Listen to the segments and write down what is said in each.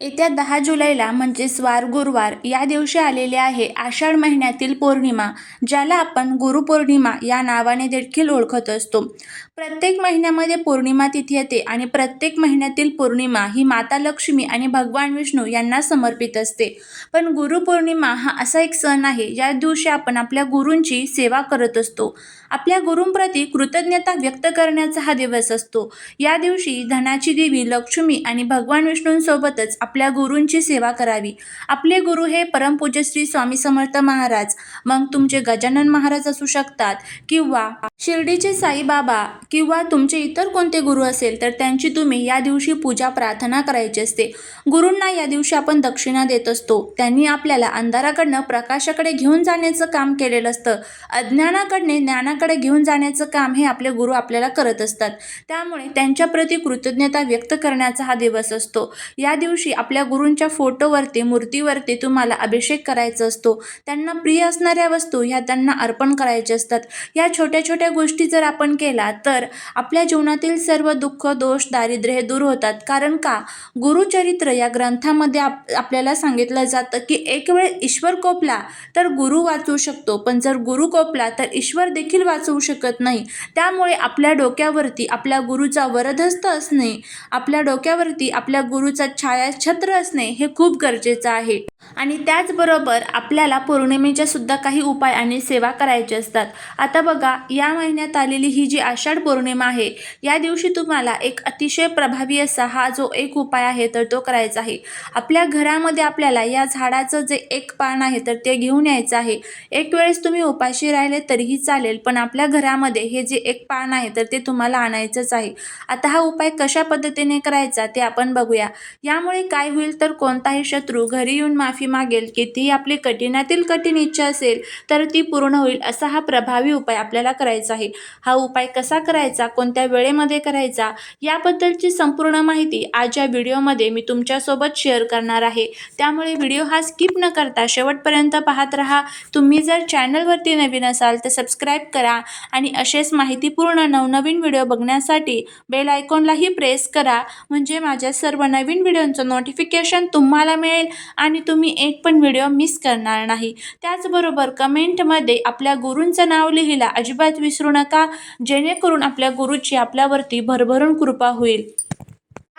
येत्या दहा जुलैला म्हणजेच वार गुरुवार या दिवशी आलेले आहे आषाढ महिन्यातील पौर्णिमा ज्याला आपण गुरुपौर्णिमा या नावाने देखील ओळखत असतो. प्रत्येक महिन्यामध्ये पौर्णिमा तिथी येते आणि प्रत्येक महिन्यातील पौर्णिमा ही माता लक्ष्मी आणि भगवान विष्णू यांना समर्पित असते. पण गुरुपौर्णिमा हा असा एक सण आहे या दिवशी आपण आपल्या गुरूंची सेवा करत असतो. आपल्या गुरूंप्रती कृतज्ञता व्यक्त करण्याचा हा दिवस असतो. या दिवशी धनाची देवी लक्ष्मी आणि भगवान विष्णूंसोबतच आपल्या गुरूंची सेवा करावी. आपले गुरु हे परमपूज्य श्री स्वामी समर्थ महाराज. मग तुमचे गजानन महाराज असू शकतात किंवा शिर्डीचे साईबाबा किंवा तुमचे इतर कोणते गुरु असेल तर त्यांची तुम्ही या दिवशी पूजा प्रार्थना करायची असते. गुरूंना या दिवशी आपण दक्षिणा देत असतो. त्यांनी आपल्याला अंधाराकडनं प्रकाशाकडे घेऊन जाण्याचं काम केलेलं असतं. अज्ञानाकडने ज्ञानाकडे घेऊन जाण्याचं काम हे आपले गुरु आपल्याला करत असतात. त्यामुळे त्यांच्याप्रती कृतज्ञता व्यक्त करण्याचा हा दिवस असतो. या दिवशी आपल्या गुरूंच्या फोटोवरती मूर्तीवरती तुम्हाला अभिषेक करायचा असतो. त्यांना प्रिय असणाऱ्या वस्तू ह्या त्यांना अर्पण करायच्या असतात. या छोट्या छोट्या गोष्टी जर आपण केला तर आपल्या जीवनातील सर्व दुःख दोष दारिद्र्य हे दूर होतात. कारण का? गुरुचरित्र या ग्रंथामध्ये आप आपल्याला सांगितलं जातं की एक वेळ ईश्वर कोपला तर गुरु वाचवू शकतो. पण जर गुरु कोपला तर ईश्वर देखील वाचवू शकत नाही. त्यामुळे आपल्या डोक्यावरती आपल्या गुरुचा वरदहस्त असणे आपल्या डोक्यावरती आपल्या गुरुचा छाया छत्र असणे हे खूप गरजेचं आहे. आणि त्याचबरोबर आपल्याला पौर्णिमेच्या सुद्धा काही उपाय आणि सेवा करायचे असतात. आता बघा या महिन्यात आलेली ही जी आषाढ पौर्णिमा आहे या दिवशी तुम्हाला एक अतिशय प्रभावी असा हा जो एक उपाय आहे तर तो करायचा आहे. आपल्या घरामध्ये आपल्याला या झाडाचं जे एक पान आहे तर ते घेऊन यायचं आहे. एक वेळेस तुम्ही उपाशी राहिले तरीही चालेल पण आपल्या घरामध्ये हे जे एक पान आहे तर ते तुम्हाला आणायचंच आहे. आता हा उपाय कशा पद्धतीने करायचा ते आपण बघूया. यामुळे काय होईल तर कोणताही शत्रू घरी येऊन माफी मागेल कितीही आपली कठीणातील कठीण इच्छा असेल तर ती पूर्ण होईल असा हा प्रभावी उपाय आपल्याला करायचा आहे. हा उपाय कसा करायचा कोणत्या वेळेमध्ये करायचा याबद्दलची संपूर्ण माहिती आज या व्हिडिओमध्ये मी तुमच्यासोबत शेअर करणार आहे. त्यामुळे व्हिडिओ हा स्किप न करता शेवटपर्यंत पाहत राहा. तुम्ही जर चॅनलवरती नवीन असाल तर सबस्क्राईब करा आणि असेच माहितीपूर्ण नवनवीन व्हिडिओ बघण्यासाठी बेल आयकॉनलाही प्रेस करा. म्हणजे माझ्या सर्व नवीन व्हिडिओंचं नोटिफिकेशन तुम्हाला मिळेल आणि तुम्ही एक पण व्हिडिओ मिस करणार नाही. त्याचबरोबर कमेंटमध्ये आपल्या गुरूंचं नाव लिहिला अजिबात विसरू नका. जेणेकरून आपल्या गुरुची आपल्यावरती भरभरून कृपा होईल.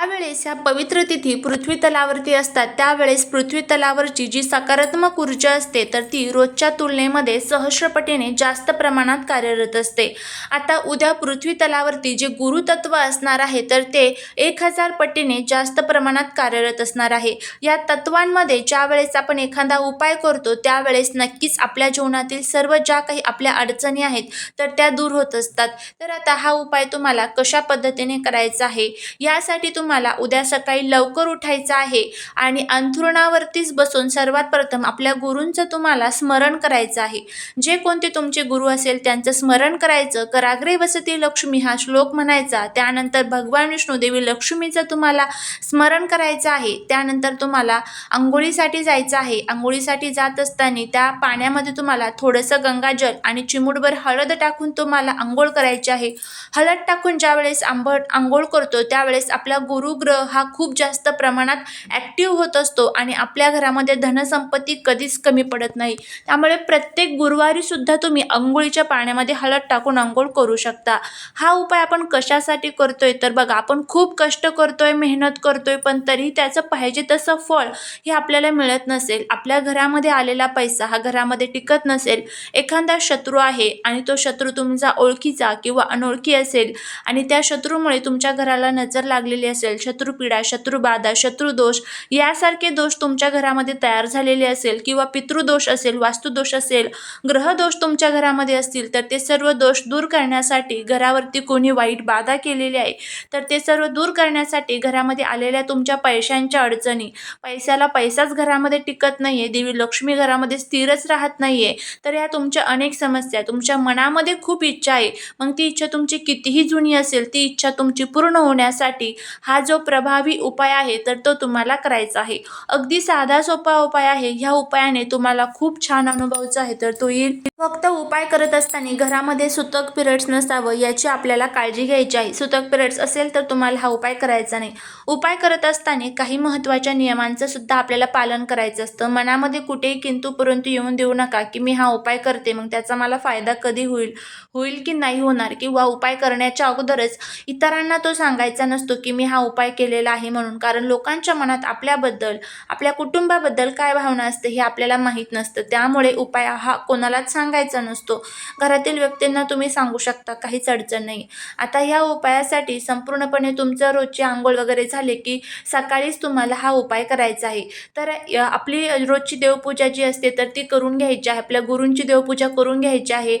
त्यावेळेस ह्या पवित्र तिथी पृथ्वी तलावरती असतात त्यावेळेस पृथ्वी तलावरची जी सकारात्मक ऊर्जा असते तर ती रोजच्या तुलनेमध्ये सहस्रपटीने जास्त प्रमाणात कार्यरत असते. आता उद्या पृथ्वी तलावरती जे गुरुतत्व असणार आहे तर ते एक हजार पटीने जास्त प्रमाणात कार्यरत असणार आहे. या तत्वांमध्ये ज्यावेळेस आपण एखादा उपाय करतो त्यावेळेस नक्कीच आपल्या जीवनातील सर्व ज्या काही आपल्या अडचणी आहेत तर त्या दूर होत असतात. तर आता हा उपाय तुम्हाला कशा पद्धतीने करायचा आहे यासाठी मला उद्या सकाळी लवकर उठायचं आहे आणि अंथरुणावरतीच बसून सर्वात प्रथम आपल्या गुरूंचं तुम्हाला स्मरण करायचं आहे. जे कोणते तुमचे गुरु असेल त्यांचं स्मरण करायचं. कराग्रे वसती लक्ष्मी हा श्लोक म्हणायचा. त्यानंतर भगवान विष्णू देवी लक्ष्मीचं तुम्हाला स्मरण करायचं आहे. त्यानंतर तुम्हाला आंघोळीसाठी जायचं आहे. आंघोळीसाठी जात असताना त्या पाण्यामध्ये तुम्हाला थोडंसं गंगाजल आणि चिमूटभर हळद टाकून तुम्हाला आंघोळ करायची आहे. हळद टाकून ज्यावेळेस आंबट आंघोळ करतो त्यावेळेस आपला गुरुग्रह हा खूप जास्त प्रमाणात ॲक्टिव्ह होत असतो आणि आपल्या घरामध्ये धनसंपत्ती कधीच कमी पडत नाही. त्यामुळे प्रत्येक गुरुवारीसुद्धा तुम्ही अंघोळीच्या पाण्यामध्ये हळद टाकून अंघोळ करू शकता. हा उपाय आपण कशासाठी करतोय? तर बघा आपण खूप कष्ट करतोय मेहनत करतोय पण तरीही त्याचं पाहिजे तसं फळ हे आपल्याला मिळत नसेल. आपल्या घरामध्ये आलेला पैसा हा घरामध्ये टिकत नसेल. एखादा शत्रू आहे आणि तो शत्रू तुमचा ओळखीचा किंवा अनोळखी असेल आणि त्या शत्रूमुळे तुमच्या घराला नजर लागलेली असेल शत्रुपीडा शत्रुबाधा शत्रुदोष यासारखे दोष तुमच्या घरामध्ये तयार झालेले असेल किंवा पितृदोष असेल वास्तुदोष असेल ग्रहदोष तुमच्या घरामध्ये असतील तर ते सर्व दोष दूर करण्यासाठी घरावरती कोणी वाईट बाधा केलेली आहे तर ते सर्व दूर करण्यासाठी घरामध्ये आलेल्या तुमच्या पैशांच्या अडचणी पैशाला पैसाच घरामध्ये टिकत नाही आहे देवी लक्ष्मी घरामध्ये स्थिरच राहत नाही आहे तर ह्या तुमच्या अनेक समस्या तुमच्या मनामध्ये खूप इच्छा आहे मग ती इच्छा तुमची कितीही जुनी असेल ती इच्छा तुमची पूर्ण होण्यासाठी हा जो प्रभावी उपाय आहे तर तो तुम्हाला करायचा आहे. अगदी साधा सोपा उपाय आहे. ह्या उपायाने तुम्हाला खूप छान अनुभवचा आहे तर तो येईल. फक्त उपाय करत असताना घरामध्ये सुतक पिरियड्स नसावं याची आपल्याला काळजी घ्यायची आहे. सुतक पिरियड्स असेल तर तुम्हाला हा उपाय करायचा नाही. उपाय करत असताना काही महत्त्वाच्या नियमांचं सुद्धा आपल्याला पालन करायचं असतं. मनामध्ये कुठेही किंतू परंतु येऊन देऊ नका की मी हा उपाय करते मग त्याचा मला फायदा कधी होईल होईल की नाही होणार? किंवा उपाय करण्याच्या अगोदरच इतरांना तो सांगायचा नसतो की मी हा उपाय केलेला आहे म्हणून. कारण लोकांच्या मनात आपल्याबद्दल आपल्या कुटुंबाबद्दल काय भावना असते हे आपल्याला माहीत नसतं. त्यामुळे उपाय हा कोणालाच सांगायचा नसतो. घरातील व्यक्तींना तुम्ही सांगू शकता काहीच अडचण नाही. आता ह्या उपायासाठी संपूर्णपणे तुमचं रोजची आंघोळ वगैरे झाले की सकाळीच तुम्हाला हा उपाय करायचा आहे. तर आपली रोजची देवपूजा जी असते तर ती करून घ्यायची आहे. आपल्या गुरूंची देवपूजा करून घ्यायची आहे.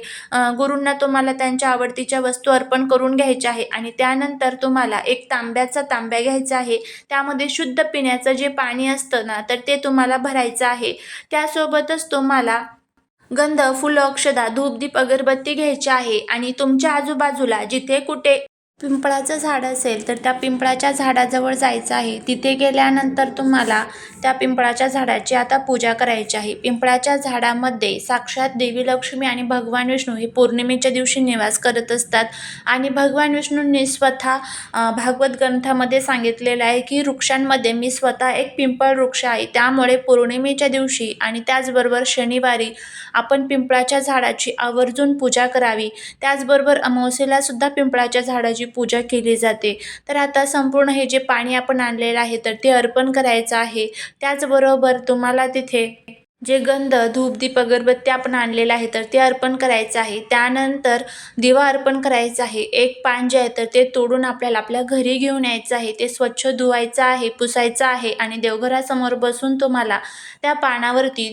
गुरूंना तुम्हाला त्यांच्या आवडतीच्या वस्तू अर्पण करून घ्यायच्या आहे. आणि त्यानंतर तुम्हाला एक तांब्याचा तांब्या घ्यायचा आहे. त्यामध्ये शुद्ध पिण्याचं जे पाणी असतं ना तर ते तुम्हाला भरायचं आहे. त्यासोबतच तुम्हाला गंध फुलं अक्षदा धूपदीप अगरबत्ती घ्यायची आहे. आणि तुमच्या आजूबाजूला जिथे कुठे पिंपळाचं झाड असेल तर त्या पिंपळाच्या झाडाजवळ जायचं आहे. तिथे गेल्यानंतर तुम्हाला त्या पिंपळाच्या झाडाची आता पूजा करायची आहे. पिंपळाच्या झाडामध्ये साक्षात देवी लक्ष्मी आणि भगवान विष्णू हे पौर्णिमेच्या दिवशी निवास करत असतात. आणि भगवान विष्णूंनी स्वतः भागवत ग्रंथामध्ये सांगितलेलं आहे की वृक्षांमध्ये मी स्वतः एक पिंपळ वृक्ष आहे. त्यामुळे पौर्णिमेच्या दिवशी आणि त्याचबरोबर शनिवारी आपण पिंपळाच्या झाडाची आवर्जून पूजा करावी. त्याचबरोबर अमावस्येला सुद्धा पिंपळाच्या झाडाची पूजा केली जाते. तर आता संपूर्ण हे जे पाणी आपण आणलेलं आहे तर ते अर्पण करायचं आहे. त्याचबरोबर तुम्हाला तिथे जे गंध धूप दीप अगरबत्ती आपण आणलेलं आहे तर ते अर्पण करायचं आहे. त्यानंतर दिवा अर्पण करायचा आहे. एक पान जे आहे तर ते तोडून आपल्याला आपल्या घरी घेऊन यायचं आहे. ते स्वच्छ धुवायचं आहे पुसायचं आहे आणि देवघरासमोर बसून तुम्हाला त्या पानावरती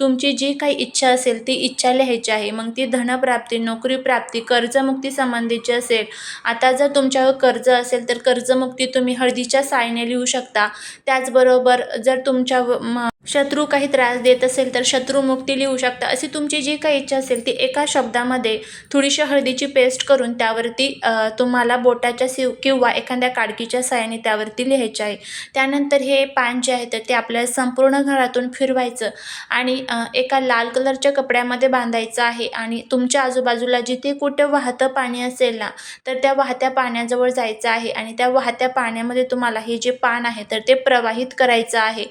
तुमची जी काही इच्छा असेल ती इच्छा लिहायची आहे. मग ती धनप्राप्ती नोकरी प्राप्ती कर्जमुक्ती संबंधीची असेल. आता जर तुमच्यावर कर्ज असेल तर कर्जमुक्ती तुम्ही हळदीच्या सायने लिहू शकता. त्याचबरोबर जर तुमच्या व- शत्रू काही त्रास देत असेल तर शत्रुमुक्ती लिहू शकता. अशी तुमची जी काही इच्छा असेल ती एका शब्दामध्ये थोडीशी हळदीची पेस्ट करून त्यावरती तुम्हाला बोटाच्या शिव किंवा एखाद्या काडकीच्या साहाय्याने त्यावरती लिहायचे आहे. त्यानंतर हे पान जे आहे तर ते आपल्याला संपूर्ण घरातून फिरवायचं आणि एका लाल कलरच्या कपड्यामध्ये बांधायचं आहे आणि तुमच्या आजूबाजूला जिथे कुठे वाहतं पाणी असेल ना तर त्या वाहत्या पाण्याजवळ जायचं आहे आणि त्या वाहत्या पाण्यामध्ये तुम्हाला हे जे पान आहे तर ते प्रवाहित करायचं आहे.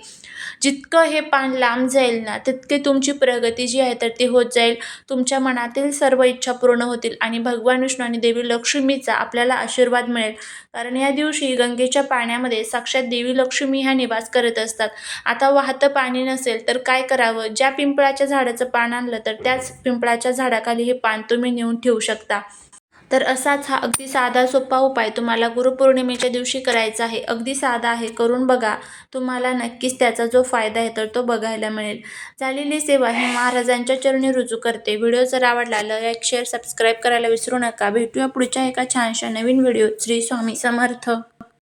जितकं हे पान लांब जाईल ना तितके तुमची प्रगती जी आहे तर ती होत जाईल. तुमच्या मनातील सर्व इच्छा पूर्ण होतील आणि भगवान विष्णू आणि देवी लक्ष्मीचा आपल्याला आशीर्वाद मिळेल. कारण या दिवशी गंगेच्या पाण्यामध्ये साक्षात देवी लक्ष्मी ह्या निवास करत असतात. आता वाहतं पाणी नसेल तर काय करावं? ज्या पिंपळाच्या झाडाचं पान आणलं तर त्याच पिंपळाच्या झाडाखाली हे पान तुम्ही नेऊन ठेवू शकता. तर असाच हा अगदी साधा सोपा उपाय तुम्हाला गुरुपौर्णिमेच्या दिवशी करायचा आहे. अगदी साधा आहे. करून बघा. तुम्हाला नक्कीच त्याचा जो फायदा आहे तर तो बघायला मिळेल. झालेली सेवा ही महाराजांच्या चरणी रुजू करते. व्हिडिओ जर आवडला लाईक शेअर सबस्क्राईब करायला विसरू नका. भेटूया पुढच्या एका छानशा नवीन व्हिडिओ श्री स्वामी समर्थ.